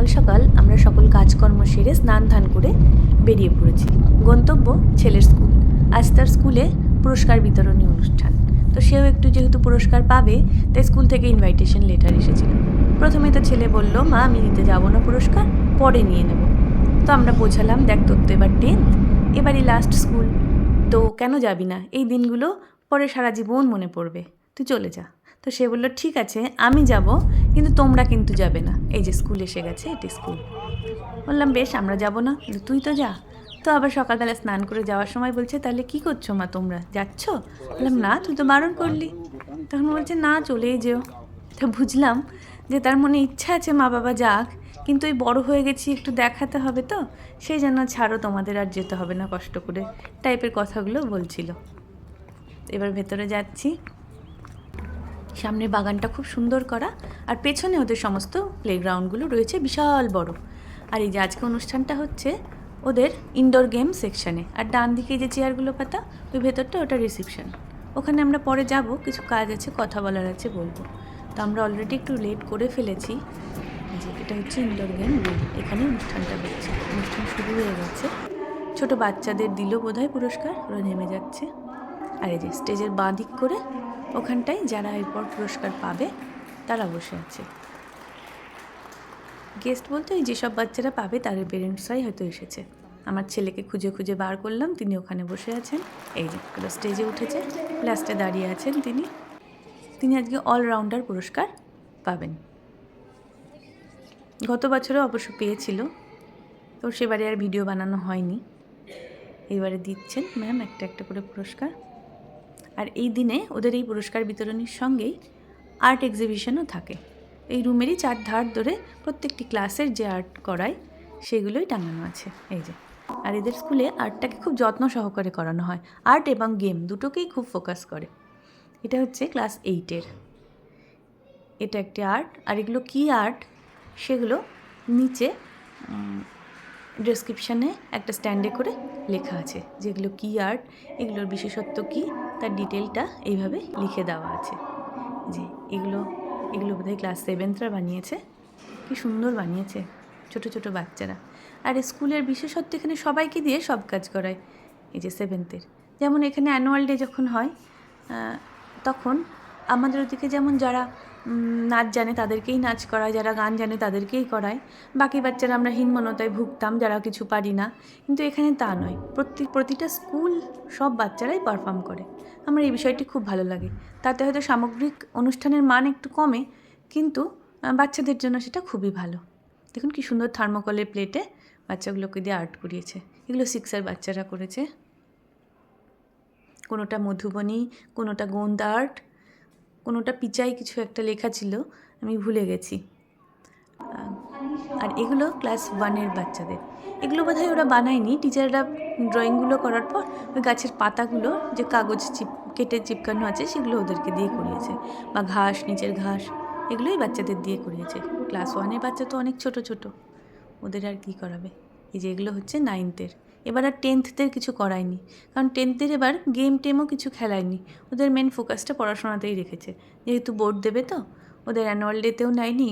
সকাল সকাল আমরা সকল কাজকর্ম সেরে স্নান ধান করে বেরিয়ে পড়েছি। গন্তব্য ছেলের স্কুল। আজ তার স্কুলে পুরস্কার বিতরণী অনুষ্ঠান। তো সেও একটু যেহেতু পুরস্কার পাবে, তাই স্কুল থেকে ইনভাইটেশন লেটার এসেছিল। প্রথমে তো ছেলে বলল, মা, আমি নিতে যাব না পুরস্কার, পরে নিয়ে নেব। তো আমরা বোঝালাম, দেখ তোর তো এবার টেন্থ এবারই লাস্ট স্কুল তো কেন যাবি না? এই দিনগুলো পরে সারা জীবন মনে পড়বে। তুই চলে যা। তো সে বলল ঠিক আছে আমি যাব কিন্তু তোমরা কিন্তু যাবে না। এই যে স্কুল এসে গেছে এটি স্কুল। বললাম বেশ আমরা যাব না। বলল, তুই তো যা। তো আবার সকালবেলা স্নান করে যাওয়ার সময় বলছে তাহলে কি করছ মা তোমরা? যাচ্ছ? বললাম না তুই তো বারণ করলি। তখন বলছে না চলেই যেও। তো বুঝলাম যে তার মনে ইচ্ছা আছে মা বাবা যাক কিন্তু ওই বড় হয়ে গেছি একটু দেখাতে হবে তো সেই জন্য ছাড়ো তোমাদের আর যেতে হবে না। কষ্ট করে টাইপের কথাগুলো বলছিল। এবার ভেতরে যাচ্ছি। সামনে বাগানটা খুব সুন্দর করা আর পেছনে ওদের সমস্ত প্লেগ্রাউন্ডগুলো রয়েছে, বিশাল বড়। আর এই যে আজকে অনুষ্ঠানটা হচ্ছে ওদের ইনডোর গেম সেকশানে আর ডান দিকে যে চেয়ারগুলো পাতা, ওই ভেতরটা ওটা রিসেপশন ওখানে আমরা পরে যাব, কিছু কাজ আছে, কথা বলার আছে বলব। তো আমরা অলরেডি একটু লেট করে ফেলেছি। যে এটা হচ্ছে ইনডোর গেম এখানে অনুষ্ঠানটা হচ্ছে। অনুষ্ঠান শুরু হয়ে গেছে। ছোট বাচ্চাদের দিল বোধহয় পুরস্কার, ওরা নেমে যাচ্ছে। আর এই যে স্টেজের বাঁ দিক করে ওখানটায় যারা এরপর পুরস্কার পাবে, তারা বসে আছে। গেস্ট বলতে ওই যেসব বাচ্চারা পাবে, তাদের পেরেন্টসরাই হয়তো এসেছে। আমার ছেলেকে খুঁজে খুঁজে বার করলাম, তিনি ওখানে বসে আছেন। এই যে স্টেজে উঠেছে। লাস্টে দাঁড়িয়ে আছেন তিনি। তিনি আজকে অলরাউন্ডার পুরস্কার পাবেন। গত বছরও অবশ্য পেয়েছিল। তো সেবারে আর ভিডিও বানানো হয়নি। এবারে দিচ্ছেন ম্যাম একটা একটা করে পুরস্কার। আর এই দিনে ওদের এই পুরস্কার বিতরণীর সঙ্গেই আর্ট এক্সিবিশনও থাকে। এই রুমেরই চার ধার ধরে প্রত্যেকটি ক্লাসের যে আর্ট করায়, সেগুলোই টাঙানো আছে। এই যে। আর এদের স্কুলে আর্টটাকে খুব যত্ন সহকারে করানো হয়। আর্ট এবং গেম দুটোকেই খুব ফোকাস করে। এটা হচ্ছে ক্লাস এইটের এটা একটি আর্ট আর এগুলো কী আর্ট সেগুলো নিচে ডেসক্রিপশানে একটা স্ট্যান্ডে করে লেখা আছে। যেগুলো কী আর্ট এগুলোর বিশেষত্ব কী তার ডিটেলটা এইভাবে লিখে দেওয়া আছে। যে এগুলো এগুলো বোধহয় ক্লাস সেভেন্থরা বানিয়েছে। কি সুন্দর বানিয়েছে, ছোট ছোট বাচ্চারা। আর স্কুলের বিশেষত্ব এখানে সবাইকে দিয়ে সব কাজ করায়, এই যে সেভেন্থের যেমন এখানে অ্যানুয়াল ডে যখন হয় তখন আমাদের ওদিকে যেমন যারা নাচ জানে তাদেরকেই নাচ করায়, যারা গান জানে তাদেরকেই করায়। বাকি বাচ্চারা আমরা হীনমনতায় ভুগতাম, যারা কিছু পারি না। কিন্তু এখানে তা নয়। প্রতি, প্রতিটা স্কুল সব বাচ্চারাই পারফর্ম করে। আমার এই বিষয়টি খুব ভালো লাগে। তাতে হয়তো সামগ্রিক অনুষ্ঠানের মান একটু কমে, কিন্তু বাচ্চাদের জন্য সেটা খুবই ভালো। দেখুন কি সুন্দর থার্মোকলের প্লেটে বাচ্চাগুলোকে দিয়ে আর্ট করিয়েছে। এগুলো সিক্সের বাচ্চারা করেছে। কোনোটা মধুবনী, কোনোটা গোন্দা আর্ট কোনোটা পিচাই কিছু একটা লেখা ছিল, আমি ভুলে গেছি। আর এগুলো ক্লাস ওয়ানের বাচ্চাদের। এগুলো বোধহয় ওরা বানায়নি, টিচাররা ড্রয়িংগুলো করার পর ওই গাছের পাতাগুলো যে কাগজ চিপ, কেটে চিপকানো আছে, সেগুলো ওদেরকে দিয়ে করিয়েছে। বা ঘাস, নিচের ঘাস, এগুলোই বাচ্চাদের দিয়ে করিয়েছে। ক্লাস ওয়ানের বাচ্চা তো অনেক ছোট ছোট, ওদের আর কি করাবে? এই যে এগুলো হচ্ছে নাইনথের এবার আর টেন্থদের কিছু করায়নি। কারণ টেন্থদের এবার গেম টেমও কিছু খেলায়নি। ওদের মেন ফোকাসটা পড়াশোনাতেই রেখেছে। যেহেতু বোর্ড দেবে তো, ওদের অ্যানুয়াল ডেতেও নেয়নি,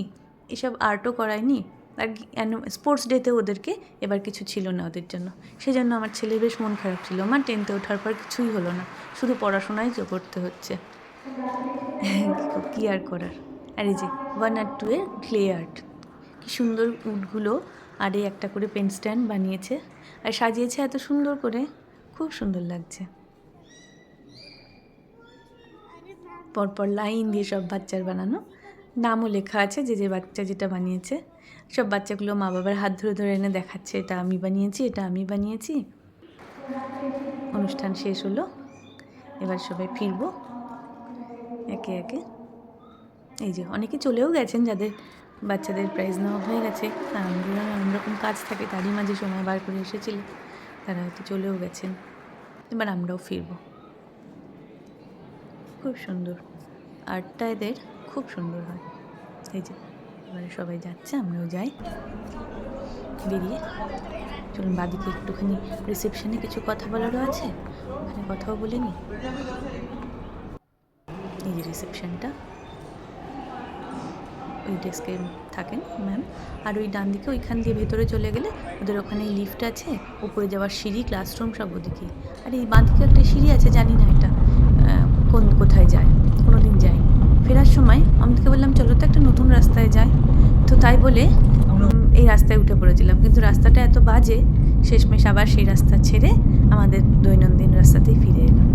এসব আর্টও করায়নি, আর স্পোর্টস ডেতেও ওদেরকে এবার কিছু ছিল না ওদের জন্য। সেজন্য আমার ছেলে বেশ মন খারাপ ছিল। আমার টেন্থে ওঠার পর কিছুই হলো না। শুধু পড়াশোনাই করতে হচ্ছে। কী আর করার। আর এই যে ওয়ান আর টু এর ক্লে আর্ট কি সুন্দর উডগুলো আর এই একটা করে পেন স্ট্যান্ড বানিয়েছে আর সাজিয়েছে এত সুন্দর করে। খুব সুন্দর লাগছে। পরপর লাইন দিয়ে সব বাচ্চার বানানো। নামও লেখা আছে যে যে বাচ্চা যেটা বানিয়েছে। সব বাচ্চাগুলো মা বাবার হাত ধরে ধরে এনে দেখাচ্ছে, এটা আমি বানিয়েছি, এটা আমি বানিয়েছি। অনুষ্ঠান শেষ হলো। এবার সবাই ফিরবো। একে একে। এই যে, অনেকে চলেও গেছেন যাদের বাচ্চাদের প্রাইজ নেওয়া হয়ে গেছে। আর আমাদের রকম কাজ থাকে, তারই মাঝে সময় বার করে এসেছিল। তারা হয়তো চলেও গেছেন। এবার আমরাও ফিরবো। খুব সুন্দর। আর্টটা এদের খুব সুন্দর হয়। এই যে, এবারে সবাই যাচ্ছে, আমরাও যাই। বেরিয়ে চলুন, বাদিকে একটুখানি রিসেপশনে কিছু কথা বলারও আছে? ওখানে কথাও বলে নিই এই যে রিসেপশনটা ডেস্কে থাকেন ম্যাম। আর ওই ডান দিকে ওইখান দিয়ে ভেতরে চলে গেলে ওদের ওখানে লিফট আছে উপরে যাওয়ার সিঁড়ি ক্লাসরুম সব ওদিকে। আর এই বাঁ দিকে একটা সিঁড়ি আছে জানি না এটা কোন কোথায় যায় কোনো দিন যাই। ফেরার সময় আমাদেরকে বললাম চলো তো একটা নতুন রাস্তায় যাই। তো তাই বলে এই রাস্তায় উঠে পড়েছিলাম। কিন্তু রাস্তাটা এত বাজে শেষমেশ আবার সেই রাস্তা ছেড়ে আমাদের দৈনন্দিন রাস্তাতেই ফিরে এলাম।